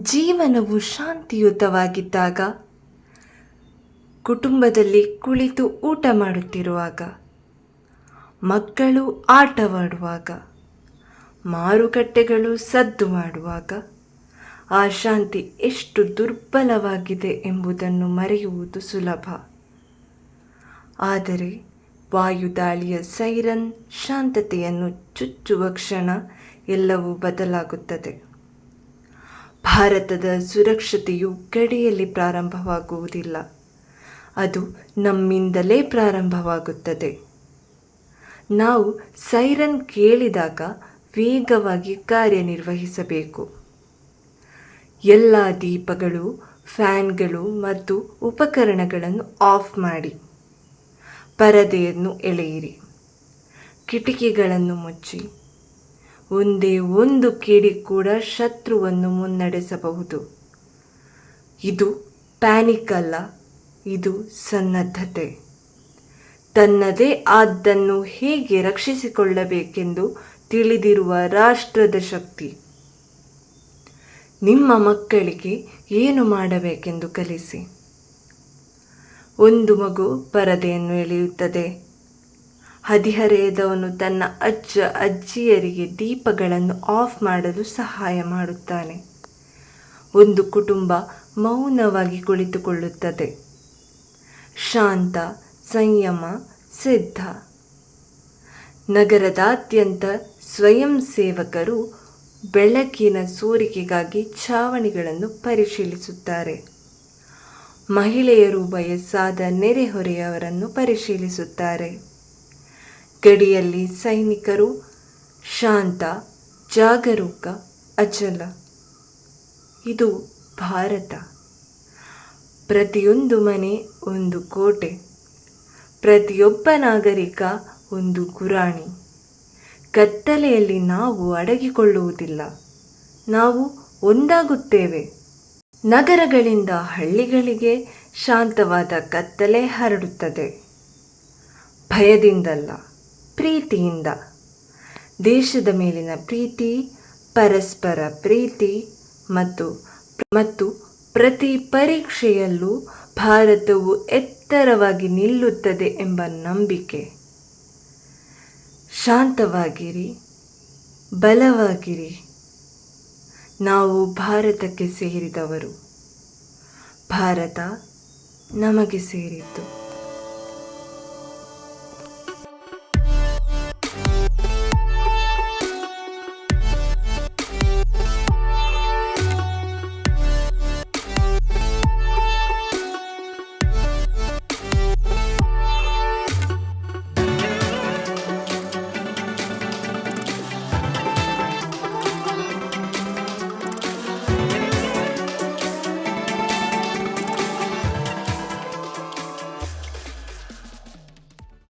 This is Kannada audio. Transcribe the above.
ಜೀವನವು ಶಾಂತಿಯುತವಾಗಿದ್ದಾಗ, ಕುಟುಂಬದಲ್ಲಿ ಕುಳಿತು ಊಟ ಮಾಡುತ್ತಿರುವಾಗ, ಮಕ್ಕಳು ಆಟವಾಡುವಾಗ, ಮಾರುಕಟ್ಟೆಗಳು ಸದ್ದು ಮಾಡುವಾಗ, ಆ ಶಾಂತಿ ಎಷ್ಟು ದುರ್ಬಲವಾಗಿದೆ ಎಂಬುದನ್ನು ಮರೆಯುವುದು ಸುಲಭ. ಆದರೆ ವಾಯುದಾಳಿಯ ಸೈರನ್ ಶಾಂತತೆಯನ್ನು ಚುಚ್ಚುವ ಕ್ಷಣ ಎಲ್ಲವೂ ಬದಲಾಗುತ್ತದೆ. ಭಾರತದ ಸುರಕ್ಷತೆಯು ಗಡಿಯಲ್ಲಿ ಪ್ರಾರಂಭವಾಗುವುದಿಲ್ಲ. ಅದು ನಮ್ಮಿಂದಲೇ ಪ್ರಾರಂಭವಾಗುತ್ತದೆ. ನಾವು ಸೈರನ್ ಕೇಳಿದಾಗ ವೇಗವಾಗಿ ಕಾರ್ಯನಿರ್ವಹಿಸಬೇಕು. ಎಲ್ಲ ದೀಪಗಳು, ಫ್ಯಾನ್ಗಳು ಮತ್ತು ಉಪಕರಣಗಳನ್ನು ಆಫ್ ಮಾಡಿ. ಪರದೆಯನ್ನು ಎಳೆಯಿರಿ. ಕಿಟಕಿಗಳನ್ನು ಮುಚ್ಚಿ. ಒಂದೇ ಒಂದು ಕಿಡಿ ಕೂಡ ಶತ್ರುವನ್ನು ಮುನ್ನಡೆಸಬಹುದು. ಇದು ಪ್ಯಾನಿಕ್ ಅಲ್ಲ, ಇದು ಸನ್ನದ್ಧತೆ. ತನ್ನದೇ ಆದ್ದನ್ನು ಹೇಗೆ ರಕ್ಷಿಸಿಕೊಳ್ಳಬೇಕೆಂದು ತಿಳಿದಿರುವ ರಾಷ್ಟ್ರದ ಶಕ್ತಿ. ನಿಮ್ಮ ಮಕ್ಕಳಿಗೆ ಏನು ಮಾಡಬೇಕೆಂದು ಕಲಿಸಿ. ಒಂದು ಮಗು ಪರದೆಯನ್ನು ಎಳೆಯುತ್ತದೆ. ಹದಿಹರೆಯದವನು ತನ್ನ ಅಜ್ಜ ಅಜ್ಜಿಯರಿಗೆ ದೀಪಗಳನ್ನು ಆಫ್ ಮಾಡಲು ಸಹಾಯ ಮಾಡುತ್ತಾನೆ. ಒಂದು ಕುಟುಂಬ ಮೌನವಾಗಿ ಕುಳಿತುಕೊಳ್ಳುತ್ತದೆ. ಶಾಂತ, ಸಂಯಮ, ಸಿದ್ಧ. ನಗರದಾದ್ಯಂತ ಸ್ವಯಂ ಸೇವಕರು ಬೆಳಕಿನ ಸೋರಿಕೆಗಾಗಿ ಛಾವಣಿಗಳನ್ನು ಪರಿಶೀಲಿಸುತ್ತಾರೆ. ಮಹಿಳೆಯರು ವಯಸ್ಸಾದ ನೆರೆಹೊರೆಯವರನ್ನು ಪರಿಶೀಲಿಸುತ್ತಾರೆ. ಗಡಿಯಲ್ಲಿ ಸೈನಿಕರು, ಶಾಂತ, ಜಾಗರೂಕ, ಅಚಲ. ಇದು ಭಾರತ. ಪ್ರತಿಯೊಂದು ಮನೆ ಒಂದು ಕೋಟೆ. ಪ್ರತಿಯೊಬ್ಬ ನಾಗರಿಕ ಒಂದು ಗುರಾಣಿ. ಕತ್ತಲೆಯಲ್ಲಿ ನಾವು ಅಡಗಿಕೊಳ್ಳುವುದಿಲ್ಲ. ನಾವು ಒಂದಾಗುತ್ತೇವೆ. ನಗರಗಳಿಂದ ಹಳ್ಳಿಗಳಿಗೆ ಶಾಂತವಾದ ಕತ್ತಲೆ ಹರಡುತ್ತದೆ. ಭಯದಿಂದಲ್ಲ. ಪ್ರೀತಿಯಿಂದ. ದೇಶದ ಮೇಲಿನ ಪ್ರೀತಿ, ಪರಸ್ಪರ ಪ್ರೀತಿ ಮತ್ತು ಮತ್ತು ಪ್ರತಿ ಪರೀಕ್ಷೆಯಲ್ಲೂ ಭಾರತವು ಎತ್ತರವಾಗಿ ನಿಲ್ಲುತ್ತದೆ ಎಂಬ ನಂಬಿಕೆ. ಶಾಂತವಾಗಿರಿ, ಬಲವಾಗಿರಿ. ನಾವು ಭಾರತಕ್ಕೆ ಸೇರಿದವರು. ಭಾರತ ನಮಗೆ ಸೇರಿದ್ದು.